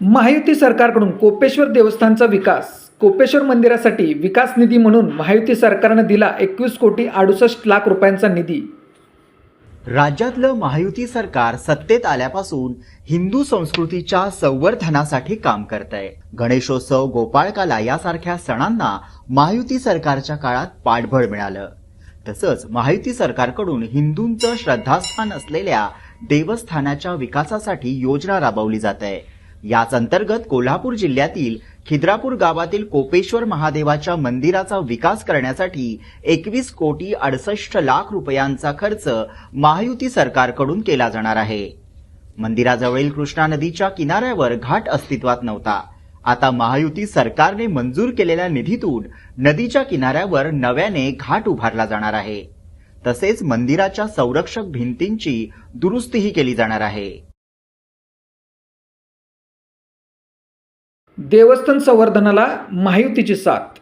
महायुती सरकारकडून कोपेश्वर देवस्थानचा विकास. कोपेश्वर मंदिरासाठी विकास निधी म्हणून महायुती सरकारनं दिला एकवीस कोटी अडुसष्ट लाख रुपयांचा निधी. राज्यातलं महायुती सरकार सत्तेत आल्यापासून हिंदू संस्कृतीच्या संवर्धनासाठी काम करत आहे गणेशोत्सव गोपाळकाला यासारख्या सणांना महायुती सरकारच्या काळात पाठबळ मिळालं. तसंच महायुती सरकारकडून हिंदूंचं श्रद्धास्थान असलेल्या देवस्थानाच्या विकासासाठी योजना राबवली जात आहे याच अंतर्गत कोल्हापूर जिल्ह्यातील खिद्रापूर गावातील कोपेश्वर महादेवाच्या मंदिराचा विकास करण्यासाठी एकवीस कोटी अडसष्ट लाख रुपयांचा खर्च महायुती सरकारकडून केला जाणार आहे. मंदिराजवळील कृष्णा नदीच्या किनाऱ्यावर घाट अस्तित्वात नव्हता. आता महायुती सरकारने मंजूर केलेल्या निधीतून नदीच्या किनाऱ्यावर नव्याने घाट उभारला जाणार आहे. तसेच मंदिराच्या संरक्षक भिंतींची दुरुस्तीही केली जाणार आहे. देवस्थान संवर्धनाला महायुतीची साथ.